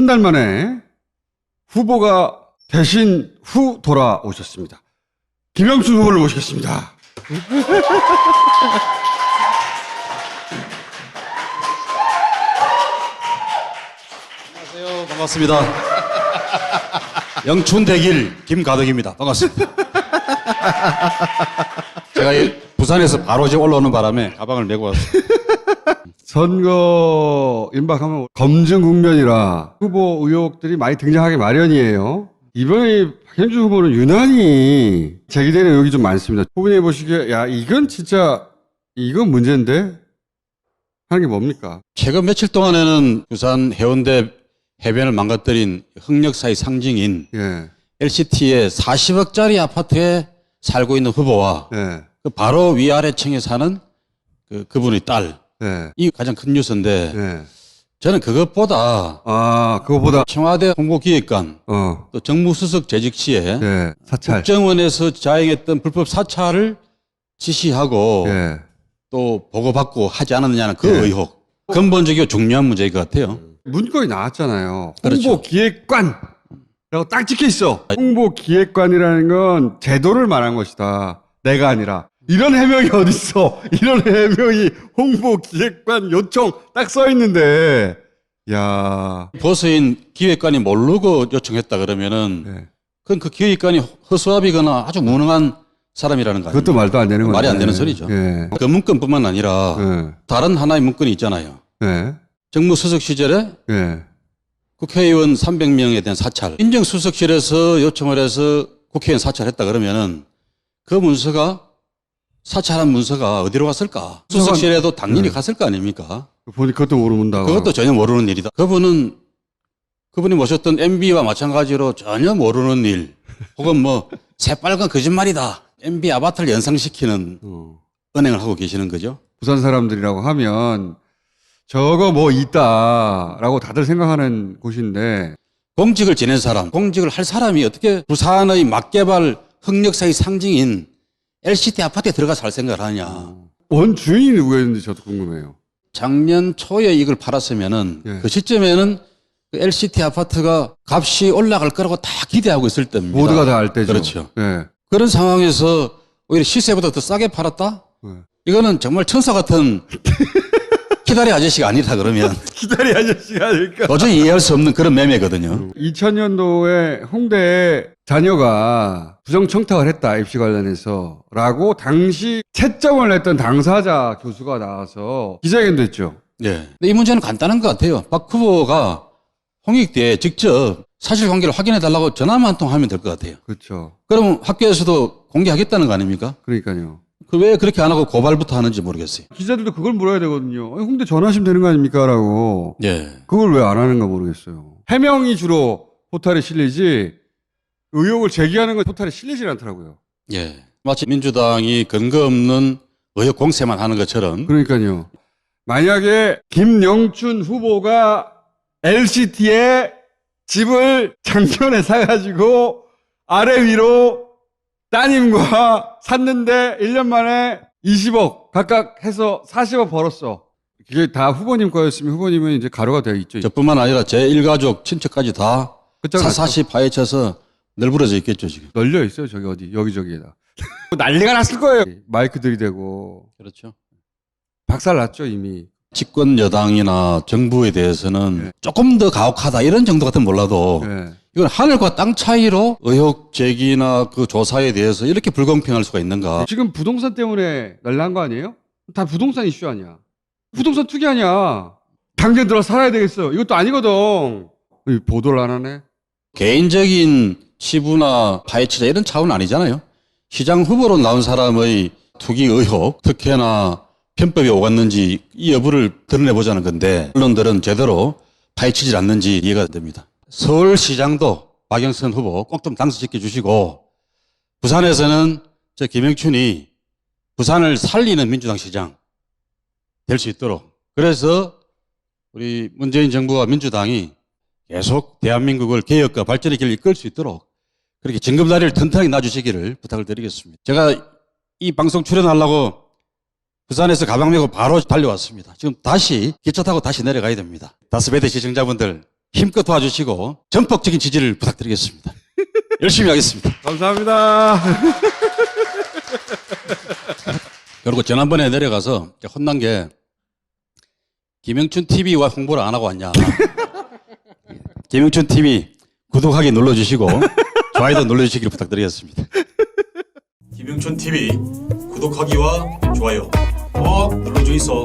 한 달 만에 후보가 대신 후 돌아오셨습니다. 김영춘 후보를 모시겠습니다. 안녕하세요. 반갑습니다. 영춘대길 김가덕입니다. 반갑습니다. 제가 이 부산에서 바로 올라오는 바람에 가방을 메고 왔습니다. 선거 임박하면 검증 국면이라 후보 의혹들이 많이 등장하기 마련이에요. 이번에 박현주 후보는 유난히 제기되는 의혹이 좀 많습니다. 후보님 보시기에 야 이건 진짜 이건 문제인데 하는 게 뭡니까? 최근 며칠 동안에는 부산 해운대 해변을 망가뜨린 흑역사의 상징인 예, LCT의 40억짜리 아파트에 살고 있는 후보와 예, 그 바로 위아래층에 사는 그, 그분의 딸. 예, 이 가장 큰 뉴스인데 예. 저는 그것보다 아 그거보다 청와대 홍보기획관 어, 또 정무수석 재직 시에 예, 사찰. 국정원에서 자행했던 불법 사찰을 지시하고 예. 또 보고받고 하지 않았느냐는 그 예. 의혹. 근본적이고 중요한 문제일 것 같아요. 문건이 나왔잖아요. 그렇죠. 홍보 기획관이라고 딱 찍혀 있어. 홍보 기획관이라는 건 제도를 말한 것이다. 내가 아니라. 이런 해명이 어딨어. 이런 해명이 홍보 기획관 요청 딱 써 있는데. 야. 보수인 기획관이 모르고 요청했다 그러면은 네. 그건 그 기획관이 허수아비거나 아주 무능한 사람이라는 거 아니에요. 그것도 말도 안 되는 거네. 말이 안 되는 소리죠. 예. 그 문건뿐만 아니라 예. 다른 하나의 문건이 있잖아요. 예. 정무 수석 시절에 예. 국회의원 300명에 대한 사찰. 인정수석실에서 요청을 해서 국회의원 사찰했다 그러면은 그 문서가 사찰한 문서가 어디로 갔을까? 수석실에도 당연히 네. 갔을 거 아닙니까? 보니 그것도 모르는다고. 그것도 전혀 모르는 일이다. 그분은 그분이 모셨던 MB와 마찬가지로 전혀 모르는 일, 혹은 뭐 새빨간 거짓말이다. MB 아바타를 연상시키는 어. 은행을 하고 계시는 거죠. 부산 사람들이라고 하면 저거 뭐 있다라고 다들 생각하는 곳인데 공직을 지낸 사람, 공직을 할 사람이 어떻게 부산의 막개발 흑역사의 상징인 LCT 아파트에 들어가 살 생각을 하냐. 원 주인이 누구였는지 저도 궁금해요. 작년 초에 이걸 팔았으면은 예. 그 시점에는 그 LCT 아파트가 값이 올라갈 거라고 다 기대하고 있을 때입니다. 모두가 다 알 때죠. 그렇죠. 예. 그런 상황에서 오히려 시세보다 더 싸게 팔았다? 예. 이거는 정말 천사 같은 기다리 아저씨가 아니다 그러면 기다리 아저씨가 아닐까. 도저히 이해할 수 없는 그런 매매거든요. 2000년도에 홍대에 자녀가 부정 청탁을 했다 입시 관련해서 라고 당시 채점을 냈던 당사자 교수가 나와서 기자회견도 했죠. 예. 근데 이 문제는 간단한 것 같아요. 박 후보가 홍익대에 직접 사실관계를 확인해 달라고 전화만 한 통 하면 될 것 같아요. 그렇죠. 그럼 학교에서도 공개하겠다는 거 아닙니까? 그러니까요. 그 왜 그렇게 안 하고 고발부터 하는지 모르겠어요. 기자들도 그걸 물어야 되거든요. 아니, 홍대 전화하시면 되는 거 아닙니까? 라고. 예. 그걸 왜 안 하는가 모르겠어요. 해명이 주로 포탈에 실리지 의혹을 제기하는 건 포탈에 실리질 않더라고요. 예. 마치 민주당이 근거 없는 의혹 공세만 하는 것처럼 그러니까요. 만약에 김영춘 후보가 LCT에 집을 작년에 사가지고 아래 위로 따님과 샀는데 1년 만에 20억 각각 해서 40억 벌었어. 그게 다 후보님 거였으면 후보님은 이제 가로가 되어 있죠. 저뿐만 아니라 제 일가족 친척까지 다 났죠. 사사시 파헤쳐서 널브러져 있겠죠 지금. 널려 있어요. 저기 어디 여기저기에다. 난리가 났을 거예요. 마이크 들이대고 그렇죠. 박살 났죠 이미. 집권 여당이나 정부에 대해서는 네. 조금 더 가혹하다 이런 정도 같은 몰라도 예. 이건 하늘과 땅 차이로 의혹 제기나 그 조사에 대해서 이렇게 불공평할 수가 있는가? 지금 부동산 때문에 난리난 거 아니에요? 다 부동산 이슈 아니야. 부동산 투기 아니야. 당장 들어 살아야 되겠어. 이것도 아니거든. 이 보도를 안 하네. 개인적인 치부나 파헤치자 이런 차원은 아니잖아요. 시장 후보로 나온 사람의 투기 의혹, 특혜나 편법이 오갔는지 이 여부를 드러내보자는 건데 언론들은 제대로 파헤치질 않는지 이해가 됩니다. 서울시장도 박영선 후보 꼭 좀 당선시켜 주시고 부산에서는 저 김영춘이 부산을 살리는 민주당 시장 될 수 있도록 그래서 우리 문재인 정부와 민주당이 계속 대한민국을 개혁과 발전의 길을 이끌 수 있도록 그렇게 징검다리를 튼튼하게 놔주시기를 부탁을 드리겠습니다. 제가 이 방송 출연하려고 부산에서 가방 메고 바로 달려왔습니다. 지금 다시 기차 타고 다시 내려가야 됩니다. 다스베드 시청자분들 힘껏 도와주시고 전폭적인 지지를 부탁드리겠습니다. 열심히 하겠습니다. 감사합니다. 그리고 지난번에 내려가서 혼난 게 김영춘 TV와 홍보를 안 하고 왔냐. 김영춘 TV 구독하기 눌러주시고 좋아요도 눌러주시기를 부탁드리겠습니다. 김영춘 TV 구독하기와 좋아요 꼭 눌러주이소.